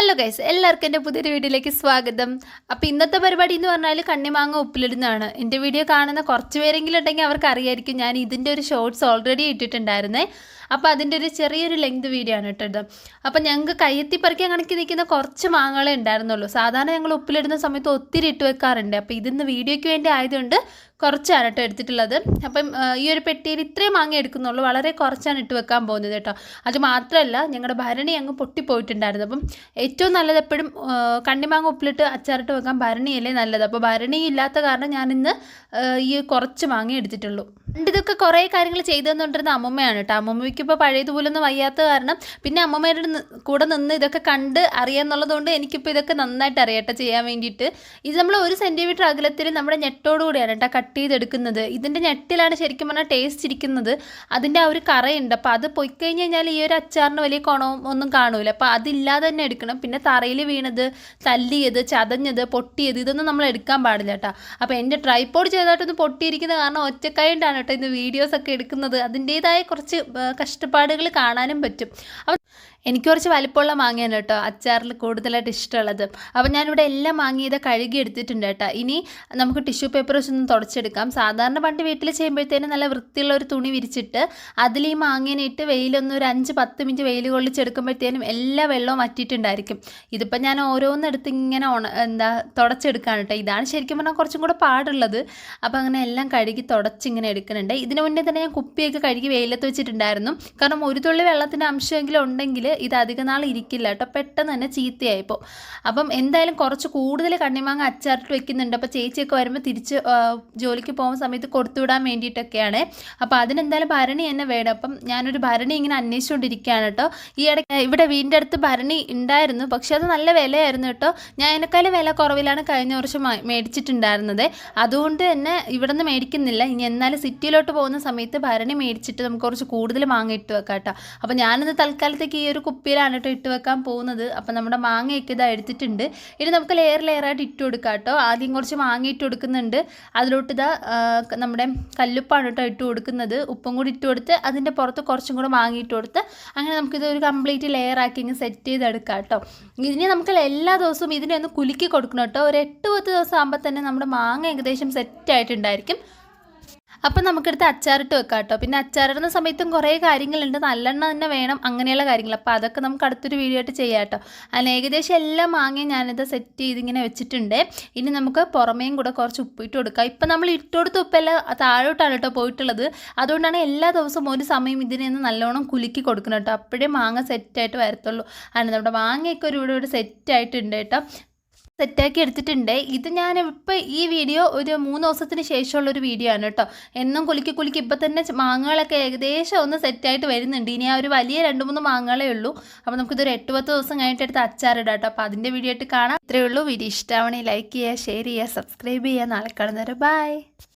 Hello guys എല്ലാവർക്കും എന്റെ പുതിയൊരു വീഡിയോയിലേക്ക് സ്വാഗതം. അപ്പോൾ ഇന്നത്തെ പരിപാടി എന്ന് പറഞ്ഞാൽ കണ്ണിമാങ്ങ ഉപ്പിലിടുന്നതാണ്. എന്റെ വീഡിയോ കാണുന്ന കുറച്ച് പേരെങ്കിലും ഉണ്ടെങ്കിൽ അവർക്ക് അറിയായിരിക്കും ഞാൻ ഇതിന്റെ ഒരു ഷോർട്സ് ഓൾറെഡി ഇട്ടിട്ടുണ്ടായിരുന്നേ. അപ്പോൾ അതിന്റെ ഒരു ചെറിയൊരു ലെങ്ത് വീഡിയോ ആണ് ഇട്ടത് അപ്പോൾ ഞങ്ങൾക്ക് കയ്യെത്തി പറിക്കാൻ കണക്കി നിൽക്കുന്ന കുറച്ച് മാങ്ങകളേ ഉണ്ടായിരുന്നുള്ളൂ. സാധാരണ ഞങ്ങൾ ഉപ്പിലിടുന്ന സമയത്ത് ഒത്തിരി ഇട്ട് വെക്കാറുണ്ട്. അപ്പോൾ ഇതിന്ന് വീഡിയോയ്ക്ക് വേണ്ടി ആയതുകൊണ്ട് കുറച്ചാണ് കേട്ടോ എടുത്തിട്ടുള്ളത്. അപ്പം ഈ ഒരു പെട്ടിയിൽ ഇത്രയും മാങ്ങ എടുക്കുന്നുള്ളൂ. വളരെ കുറച്ചാണ് ഇട്ട് വെക്കാൻ പോകുന്നത് കേട്ടോ. അത് മാത്രമല്ല ഞങ്ങളുടെ ഭരണി അങ്ങ് പൊട്ടിപ്പോയിട്ടുണ്ടായിരുന്നു. അപ്പം ഏറ്റവും നല്ലത് എപ്പോഴും കണ്ണിമാങ്ങ ഉപ്പിലിട്ട് അച്ചാറിട്ട് വെക്കാൻ ഭരണിയല്ലേ നല്ലത്. അപ്പോൾ ഭരണി ഇല്ലാത്ത കാരണം ഞാനിന്ന് ഈ കുറച്ച് മാങ്ങ എടുത്തിട്ടുള്ളൂ. ഇതൊക്കെ കുറേ കാര്യങ്ങൾ ചെയ്തു തന്നുകൊണ്ടിരുന്ന അമ്മമ്മയാണ് കേട്ടോ. അമ്മമ്മയ്ക്ക് ഇപ്പോൾ പഴയതുപോലൊന്നും വയ്യാത്ത കാരണം പിന്നെ അമ്മമ്മയുടെ കൂടെ നിന്ന് ഇതൊക്കെ കണ്ട് അറിയാന്നുള്ളതുകൊണ്ട് എനിക്കിപ്പോൾ ഇതൊക്കെ നന്നായിട്ട് അറിയട്ടെ ചെയ്യാൻ വേണ്ടിയിട്ട്. ഇത് നമ്മൾ ഒരു സെന്റിമീറ്റർ അകലത്തിൽ നമ്മുടെ ഞെട്ടോട് കൂടിയാണ് കേട്ടോ കട്ട് ചെയ്തെടുക്കുന്നത്. ഇതിന്റെ ഞെട്ടിലാണ് ശരിക്കും പറഞ്ഞാൽ ടേസ്റ്റ് ഇരിക്കുന്നത്. അതിന്റെ ആ ഒരു കറയുണ്ട്. അപ്പോൾ അത് പോയി കഴിഞ്ഞ് കഴിഞ്ഞാൽ ഈ ഒരു അച്ചാറിന് വലിയ കുണവും ഒന്നും കാണൂല. അപ്പോൾ അതില്ലാതെ തന്നെ എടുക്കണം. പിന്നെ തറയിൽ വീണത് തല്ലിയത് ചതഞ്ഞത് പൊട്ടിയത് ഇതൊന്നും നമ്മൾ എടുക്കാൻ പാടില്ല കേട്ടോ. അപ്പോൾ എന്റെ ട്രൈപ്പോഡ് ചെയ്തായിട്ടൊന്ന് പൊട്ടിയിരിക്കുന്നത് കാരണം ഒറ്റക്കൈണ്ടാണ് കേട്ടോ ഇന്ന് വീഡിയോസ് ഒക്കെ എടുക്കുന്നത്. അതിന്റേതായ കുറച്ച് കഷ്ടപ്പാടുകൾ കാണാനും പറ്റും. എനിക്ക് കുറച്ച് വലിപ്പമുള്ള മാങ്ങയാണ് കേട്ടോ അച്ചാറിൽ കൂടുതലായിട്ട് ഇഷ്ടമുള്ളത്. അപ്പോൾ ഞാനിവിടെ എല്ലാം മാങ്ങ ഇത് കഴുകി എടുത്തിട്ടുണ്ട് കേട്ടോ. ഇനി നമുക്ക് ടിഷ്യൂ പേപ്പർ വെച്ചൊന്ന് തുടച്ചെടുക്കാം. സാധാരണ പണ്ട് വീട്ടിൽ ചെയ്യുമ്പോഴത്തേനും നല്ല വൃത്തിയുള്ള ഒരു തുണി വിരിച്ചിട്ട് അതിൽ ഈ മാങ്ങേനെ ഇട്ട് വെയിലൊന്ന് ഒരു അഞ്ച് പത്ത് മിനിറ്റ് വെയിൽ കൊള്ളിച്ചെടുക്കുമ്പോഴത്തേനും എല്ലാ വെള്ളവും വറ്റിയിട്ടുണ്ടായിരിക്കും. ഇതിപ്പോൾ ഞാൻ ഓരോന്നെടുത്ത് ഇങ്ങനെ ഉണ എന്താ തുടച്ചെടുക്കുകയാണ് കേട്ടോ. ഇതാണ് ശരിക്കും പറഞ്ഞാൽ കുറച്ചും കൂടെ പാടുള്ളത്. അപ്പോൾ അങ്ങനെ എല്ലാം കഴുകി തുടച്ചിങ്ങനെ എടുക്കുന്നുണ്ട്. ഇതിനു മുന്നേ തന്നെ ഞാൻ കുപ്പിയൊക്കെ കഴുകി വെയിലത്ത് വെച്ചിട്ടുണ്ടായിരുന്നു. കാരണം ഒരു തുള്ളി വെള്ളത്തിന്റെ അംശമെങ്കിലും ഉണ്ടെങ്കിൽ ഇത് അധിക നാൾ ഇരിക്കില്ല കേട്ടോ. പെട്ടെന്ന് തന്നെ ചീത്തയായിപ്പോൾ അപ്പം എന്തായാലും കുറച്ച് കൂടുതൽ കണ്ണിമാങ്ങ അച്ചാറിട്ട് വെക്കുന്നുണ്ട്. അപ്പോൾ ചേച്ചിയൊക്കെ വരുമ്പോൾ തിരിച്ച് ജോലിക്ക് പോകുന്ന സമയത്ത് കൊടുത്തുവിടാൻ വേണ്ടിയിട്ടൊക്കെയാണ്. അപ്പോൾ അതിനെന്തായാലും ഭരണി തന്നെ വേണം. അപ്പം ഞാനൊരു ഭരണി ഇങ്ങനെ അന്വേഷിച്ചുകൊണ്ടിരിക്കുകയാണ് കേട്ടോ. ഈ ഇടയ്ക്ക് ഇവിടെ വീടിന്റെ അടുത്ത് ഭരണി ഉണ്ടായിരുന്നു. പക്ഷേ അത് നല്ല വിലയായിരുന്നു കേട്ടോ. ഞാൻ അതിനേക്കാളും വില കുറവിലാണ് കഴിഞ്ഞ വർഷം മേടിച്ചിട്ടുണ്ടായിരുന്നത്. അതുകൊണ്ട് തന്നെ ഇവിടെ നിന്ന് മേടിക്കുന്നില്ല. ഇനി എന്നാലും സിറ്റിയിലോട്ട് പോകുന്ന സമയത്ത് ഭരണി മേടിച്ചിട്ട് നമുക്ക് കുറച്ച് കൂടുതൽ മാങ്ങ ഇട്ട് വെക്കാം കേട്ടോ. അപ്പോൾ ഞാനിന്ന് തൽക്കാലത്തേക്ക് ഈ ഒരു കുപ്പിയിലാണ് കേട്ടോ ഇട്ട് വെക്കാൻ പോകുന്നത്. അപ്പം നമ്മുടെ മാങ്ങയൊക്കെ ഇത് എടുത്തിട്ടുണ്ട്. ഇനി നമുക്ക് ലെയർ ലെയറായിട്ട് ഇട്ട് കൊടുക്കാം കേട്ടോ ആദ്യം കുറച്ച് മാങ്ങ ഇട്ട് കൊടുക്കുന്നുണ്ട്. അതിലോട്ട് ഇതാ നമ്മുടെ കല്ലുപ്പാണ് കേട്ടോ ഇട്ട് കൊടുക്കുന്നത്. ഉപ്പും കൂടി ഇട്ട് കൊടുത്ത് അതിന്റെ പുറത്ത് കുറച്ചും കൂടെ മാങ്ങ ഇട്ട് കൊടുത്ത് അങ്ങനെ നമുക്കിത് ഒരു കംപ്ലീറ്റ് ലെയർ ആക്കി ഇങ്ങനെ സെറ്റ് ചെയ്തെടുക്കാം കേട്ടോ ഇതിനെ നമുക്ക് എല്ലാ ദിവസവും ഇതിനെ ഒന്ന് കുലുക്കി കൊടുക്കണം കേട്ടോ ഒരു എട്ട് പത്ത് ദിവസം ആകുമ്പോൾ തന്നെ നമ്മുടെ മാങ്ങ ഏകദേശം സെറ്റ് ആയിട്ടുണ്ടായിരിക്കും. അപ്പം നമുക്കെടുത്ത് അച്ചാറിട്ട് വെക്കാം കേട്ടോ പിന്നെ അച്ചാറിടുന്ന സമയത്തും കുറേ കാര്യങ്ങളുണ്ട്. നല്ലെണ്ണ തന്നെ വേണം അങ്ങനെയുള്ള കാര്യങ്ങൾ. അപ്പോൾ അതൊക്കെ നമുക്ക് അടുത്തൊരു വീഡിയോ ആയിട്ട് ചെയ്യാം കേട്ടോ അതിന് ഏകദേശം എല്ലാ മാങ്ങയും ഞാനിത് സെറ്റ് ചെയ്തിങ്ങനെ വെച്ചിട്ടുണ്ട്. ഇനി നമുക്ക് പുറമേയും കൂടെ കുറച്ച് ഉപ്പിട്ട് കൊടുക്കാം. ഇപ്പം നമ്മൾ ഇട്ടുകൊടുത്ത ഉപ്പെല്ലാം താഴോട്ടാണ് കേട്ടോ പോയിട്ടുള്ളത്. അതുകൊണ്ടാണ് എല്ലാ ദിവസവും ഒരു സമയം ഇതിനെ ഒന്ന് നല്ലോണം കുലുക്കി കൊടുക്കണം കേട്ടോ. അപ്പോഴേ മാങ്ങ സെറ്റായിട്ട് വരത്തുള്ളൂ. അതിന് നമ്മുടെ മാങ്ങയൊക്കെ ഒരു ഇവിടെ സെറ്റായിട്ടുണ്ട് കേട്ടോ. സെറ്റാക്കി എടുത്തിട്ടുണ്ട്. ഇത് ഞാൻ ഇപ്പോൾ ഈ വീഡിയോ ഒരു മൂന്ന് ദിവസത്തിന് ശേഷമുള്ള ഒരു വീഡിയോ ആണ് കേട്ടോ. എന്നും കുലുക്കി കുലുക്കി ഇപ്പം തന്നെ മാങ്ങകളൊക്കെ ഏകദേശം ഒന്ന് സെറ്റായിട്ട് വരുന്നുണ്ട്. ഇനി ആ ഒരു വലിയ രണ്ട് മൂന്ന് മാങ്ങകളേ ഉള്ളൂ. അപ്പോൾ നമുക്കിതൊരു എട്ട് പത്ത് ദിവസം കഴിഞ്ഞിട്ട് എടുത്ത് അച്ചാറിടാം കേട്ടോ. അപ്പോൾ അതിന്റെ വീഡിയോ ആയിട്ട് കാണാം. ഇത്രയേ ഉള്ളൂ. വീഡിയോ ഇഷ്ടമാവണേ ലൈക്ക് ചെയ്യുക ഷെയർ ചെയ്യുക സബ്സ്ക്രൈബ് ചെയ്യുക. നാളെ കാണുന്നവരെ ബൈ